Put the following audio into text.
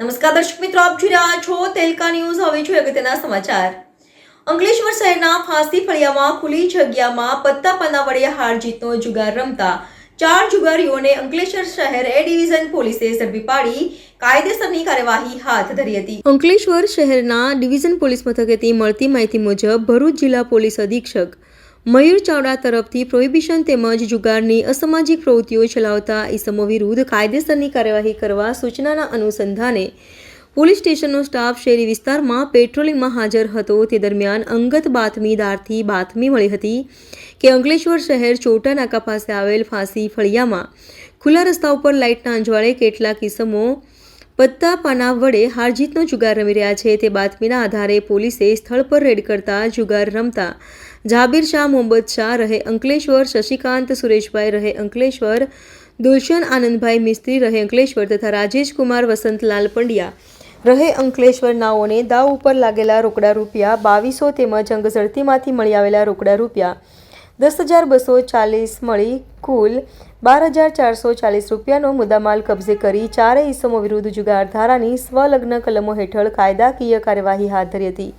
નમસ્કાર દર્શક મિત્રો, આપ જોઈ રહ્યા છો તેલકા ન્યૂઝ. હવે જોઈએ અગત્યના સમાચાર. અંકલેશ્વર શહેરના ફાંસી ફળિયામાં ખુલ્લી જગ્યામાં પત્તા પન્ના વડે હાર જીતનો જુગાર રમતા ચાર જુગારીઓને અંકલેશ્વર શહેર એ ડિવિઝન પોલીસે ઝડપી પાડી, કાયદેસરની કાર્યવાહી હાથ ધરી હતી. અંકલેશ્વર શહેરના ડિવિઝન પોલીસ મથકેથી મળતી માહિતી મુજબ ભરૂચ જિલ્લા પોલીસ અધિક્ષક મયુર ચાવડા તરફથી પ્રોહિબિશન તેમજ જુગારની અસામાજિક પ્રવૃત્તિઓ ચલાવતા ઇસમો વિરુદ્ધ કાયદેસરની કાર્યવાહી કરવા સૂચનાના અનુસંધાને પોલીસ સ્ટેશનનો સ્ટાફ શહેરી વિસ્તારમાં પેટ્રોલિંગમાં હાજર હતો. તે દરમિયાન અંગત બાતમીદારથી બાતમી મળી હતી કે અંકલેશ્વર શહેર ચોટા નાકા પાસે આવેલ ફાંસી ફળિયામાં ખુલ્લા રસ્તા ઉપર લાઇટના અંજવાળે કેટલાક ઇસમો પત્તા પાના વડે હારજીતનો જુગાર રમી રહ્યા છે. તે બાતમીના આધારે પોલીસે સ્થળ પર રેડ કરતા જુગાર રમતા જાબીર શાહ, મોહમ્મદ શાહ રહે અંકલેશ્વર, શશિકાંત સુરેશભાઈ રહે અંકલેશ્વર, દુલશન આનંદભાઈ મિસ્ત્રી રહે અંકલેશ્વર તથા રાજેશ કુમાર વસંતલાલ પંડ્યા રહે અંકલેશ્વર. નાઓને દાવ ઉપર લાગેલા રોકડા રૂપિયા બાવીસો તેમજ અંગઝડતીમાંથી મળી આવેલા રોકડા રૂપિયા દસ હજાર બસો ચાલીસ મળી કુલ બાર હજાર ચારસો ચાલીસ રૂપિયાનો મુદ્દામાલ કબજે કરી ચારેય ઇસમો વિરુદ્ધ જુગાર ધારાની સ્વલગ્ન કલમો હેઠળ કાયદાકીય કાર્યવાહી હાથ ધરી હતી.